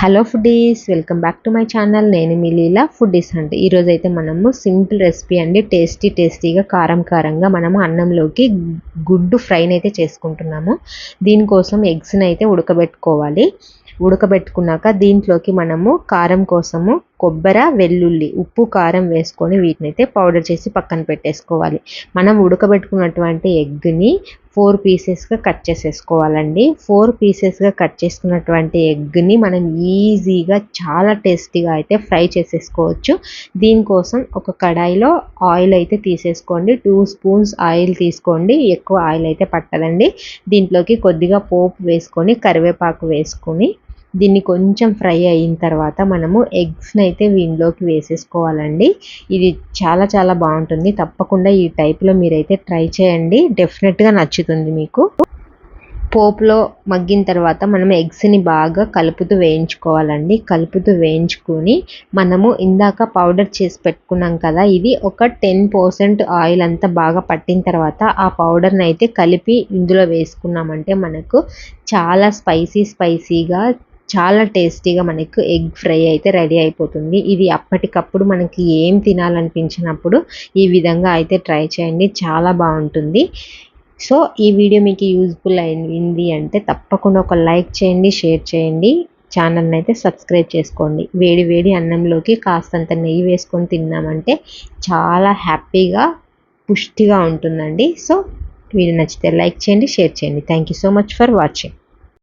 Hello foodies welcome back to my channel నేను మీ లీలా foodies అంటే ఈరోజు అయితే మనము సింపుల్ రెసిపీ అండి. టేస్టీ టేస్టీగా కారం కారంగా మనము అన్నంలోకి గుడ్డు ఫ్రైని అయితే చేసుకుంటున్నాము. దీనికోసం ఎగ్స్ని అయితే ఉడకబెట్టుకోవాలి. ఉడకబెట్టుకున్నాక దీంట్లోకి మనము కారం కోసము కొబ్బరి వెల్లుల్లి ఉప్పు కారం వేసుకొని వీటిని అయితే పౌడర్ చేసి పక్కన పెట్టేసుకోవాలి. మనం ఉడకబెట్టుకున్నటువంటి ఎగ్ని ఫోర్ పీసెస్గా కట్ చేసేసుకోవాలండి. ఫోర్ పీసెస్గా కట్ చేసుకున్నటువంటి ఎగ్ని మనం ఈజీగా చాలా టేస్టీగా అయితే ఫ్రై చేసేసుకోవచ్చు. దీనికోసం ఒక కడాయిలో ఆయిల్ అయితే తీసేసుకోండి. టూ స్పూన్స్ ఆయిల్ తీసుకోండి. ఎక్కువ ఆయిల్ అయితే పట్టదండి. దీంట్లోకి కొద్దిగా పోపు వేసుకొని కరివేపాకు వేసుకొని దీన్ని కొంచెం ఫ్రై అయిన తర్వాత మనము ఎగ్స్ని అయితే వీనిలోకి వేసేసుకోవాలండి. ఇది చాలా చాలా బాగుంటుంది. తప్పకుండా ఈ టైప్లో మీరైతే ట్రై చేయండి. డెఫినెట్గా నచ్చుతుంది మీకు. పోపులో మగ్గిన తర్వాత మనం ఎగ్స్ని బాగా కలుపుతూ వేయించుకోవాలండి. కలుపుతూ వేయించుకొని మనము ఇందాక పౌడర్ చేసి పెట్టుకున్నాం కదా ఇది ఒక టెన్ పర్సెంట్ ఆయిల్ అంతా బాగా పట్టిన తర్వాత ఆ పౌడర్ని అయితే కలిపి ఇందులో వేసుకున్నామంటే మనకు చాలా స్పైసీ స్పైసీగా చాలా టేస్టీగా మనకు ఎగ్ ఫ్రై అయితే రెడీ అయిపోతుంది. ఇది అప్పటికప్పుడు మనకి ఏం తినాలనిపించినప్పుడు ఈ విధంగా అయితే ట్రై చేయండి. చాలా బాగుంటుంది. సో ఈ వీడియో మీకు యూజ్ఫుల్ అయింది అంటే తప్పకుండా ఒక లైక్ చేయండి షేర్ చేయండి. ఛానల్ని అయితే సబ్స్క్రైబ్ చేసుకోండి. వేడి వేడి అన్నంలోకి కాస్తంత నెయ్యి వేసుకొని తిన్నామంటే చాలా హ్యాపీగా పుష్టిగా ఉంటుందండి. సో వీడియో నచ్చితే లైక్ చేయండి షేర్ చేయండి. Thank you so much for watching